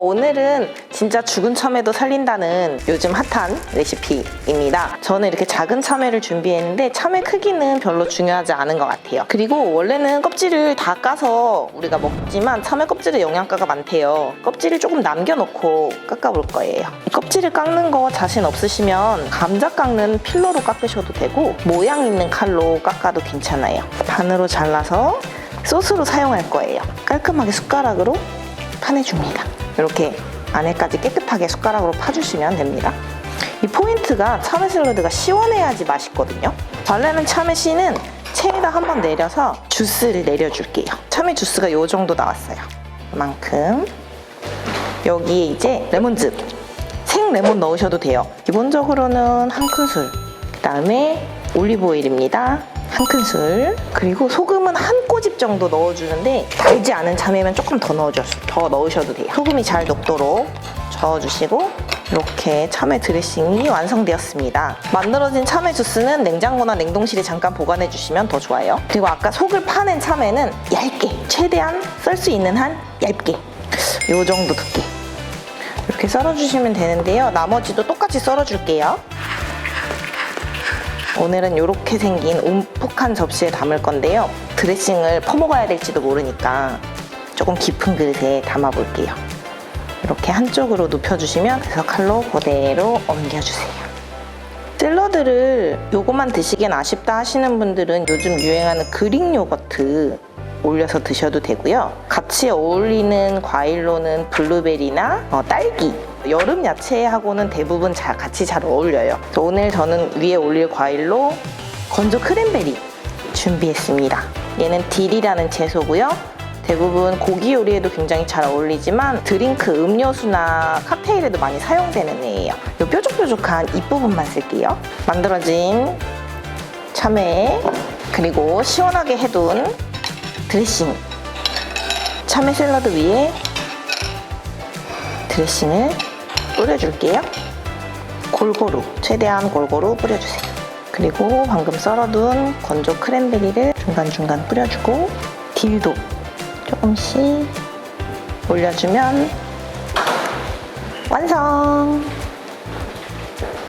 오늘은 진짜 죽은 참외도 살린다는 요즘 핫한 레시피입니다. 저는 이렇게 작은 참외를 준비했는데 참외 크기는 별로 중요하지 않은 것 같아요. 그리고 원래는 껍질을 다 까서 우리가 먹지만 참외 껍질에 영양가가 많대요. 껍질을 조금 남겨놓고 깎아볼 거예요. 이 껍질을 깎는 거 자신 없으시면 감자 깎는 필러로 깎으셔도 되고 모양 있는 칼로 깎아도 괜찮아요. 반으로 잘라서 소스로 사용할 거예요. 깔끔하게 숟가락으로 파내줍니다. 이렇게 안에까지 깨끗하게 숟가락으로 파주시면 됩니다. 이 포인트가 참외 샐러드가 시원해야지 맛있거든요. 원래는 참외 씨는 체에다 한번 내려서 주스를 내려줄게요. 참외 주스가 이 정도 나왔어요. 그만큼 여기에 이제 레몬즙 생 레몬 넣으셔도 돼요. 기본적으로는 한 큰술 그 다음에 올리브 오일입니다. 한 큰술 그리고 소금은 한 꼬집 정도 넣어주는데 달지 않은 참외면 조금 더 넣어줘 더 넣으셔도 돼요. 소금이 잘 녹도록 저어주시고 이렇게 참외 드레싱이 완성되었습니다. 만들어진 참외 주스는 냉장고나 냉동실에 잠깐 보관해 주시면 더 좋아요. 그리고 아까 속을 파낸 참외는 얇게 최대한 썰 수 있는 한 얇게 이 정도 두께 이렇게 썰어주시면 되는데요. 나머지도 똑같이 썰어줄게요. 오늘은 이렇게 생긴 움푹한 접시에 담을 건데요. 드레싱을 퍼먹어야 될지도 모르니까 조금 깊은 그릇에 담아볼게요. 이렇게 한쪽으로 눕혀주시면 그래서 칼로 그대로 옮겨주세요. 샐러드를 요것만 드시기엔 아쉽다 하시는 분들은 요즘 유행하는 그릭 요거트 올려서 드셔도 되고요. 같이 어울리는 과일로는 블루베리나 어, 딸기 여름 야채하고는 대부분 자- 같이 잘 어울려요. 오늘 저는 위에 올릴 과일로 건조 크랜베리 준비했습니다. 얘는 딜이라는 채소고요. 대부분 고기 요리에도 굉장히 잘 어울리지만 드링크, 음료수나 칵테일에도 많이 사용되는 애예요. 이 뾰족뾰족한 잎부분만 쓸게요. 만들어진 참외 그리고 시원하게 해둔 드레싱 참외 샐러드 위에 드레싱을 뿌려줄게요. 골고루, 최대한 골고루 뿌려주세요. 그리고 방금 썰어둔 건조 크랜베리를 중간중간 뿌려주고 딜도 조금씩 올려주면 완성!